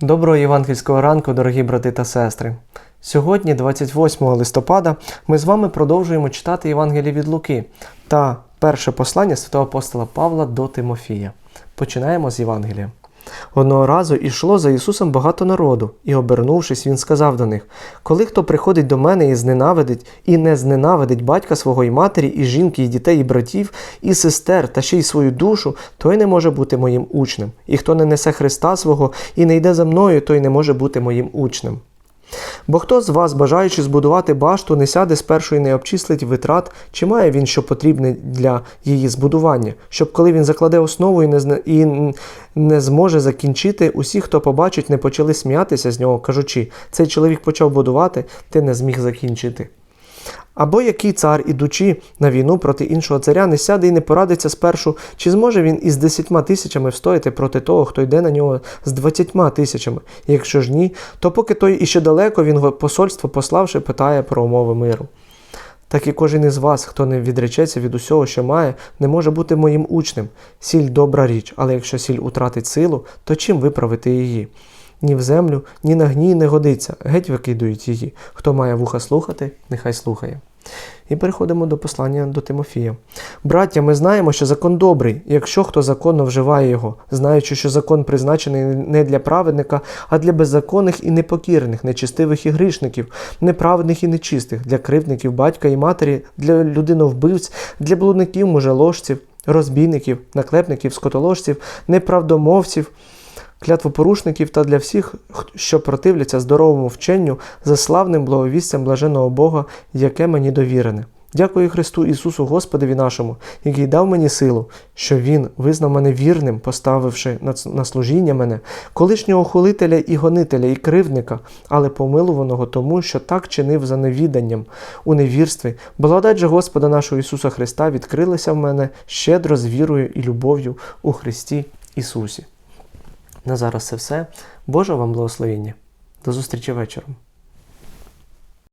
Доброго євангельського ранку, дорогі брати та сестри. Сьогодні, 28 листопада, ми з вами продовжуємо читати Євангеліє від Луки та перше послання святого апостола Павла до Тимофія. Починаємо з Євангелія. Одного разу ішло за Ісусом багато народу, і, обернувшись, він сказав до них: Коли хто приходить до мене і зненавидить, і не зненавидить батька свого і матері, і жінки, і дітей, і братів, і сестер, та ще й свою душу, той не може бути моїм учнем. І хто не несе Христа свого і не йде за мною, той не може бути моїм учнем. Бо хто з вас, бажаючи збудувати башту, не сяде спершу і не обчислить витрат, чи має він що потрібне для її збудування, щоб коли він закладе основу і не, і не зможе закінчити, усі, хто побачить, не почали сміятися з нього, кажучи, цей чоловік почав будувати, ти не зміг закінчити. Або який цар, ідучи на війну проти іншого царя, не сяде і не порадиться спершу, чи зможе він із десятьма тисячами встояти проти того, хто йде на нього з двадцятьма тисячами. Якщо ж ні, то поки той іще далеко, він посольство пославши, питає про умови миру. Так і кожен із вас, хто не відречеться від усього, що має, не може бути моїм учнем. Сіль добра річ, але якщо сіль утратить силу, то чим виправити її? Ні в землю, ні на гній не годиться, геть викидують її. Хто має вуха слухати, нехай слухає. І переходимо до послання до Тимофія. Браття, ми знаємо, що закон добрий, якщо хто законно вживає його, знаючи, що закон призначений не для праведника, а для беззаконних і непокірних, нечистивих і грішників, неправедних і нечистих, для кривдників батька і матері, для людиновбивць, для блудників, мужеложців, розбійників, наклепників, скотоложців, неправдомовців, клятвопорушників та для всіх, що противляться здоровому вченню за славним благовістям блаженого Бога, яке мені довірене. Дякую Христу Ісусу Господові нашому, який дав мені силу, що Він визнав мене вірним, поставивши на служіння мене, колишнього хулителя і гонителя, і кривдника, але помилуваного тому, що так чинив за невіданням у невірстві. Благодать же Господа нашого Ісуса Христа відкрилася в мене щедро з вірою і любов'ю у Христі Ісусі. На зараз це все. Боже вам благословення. До зустрічі вечором.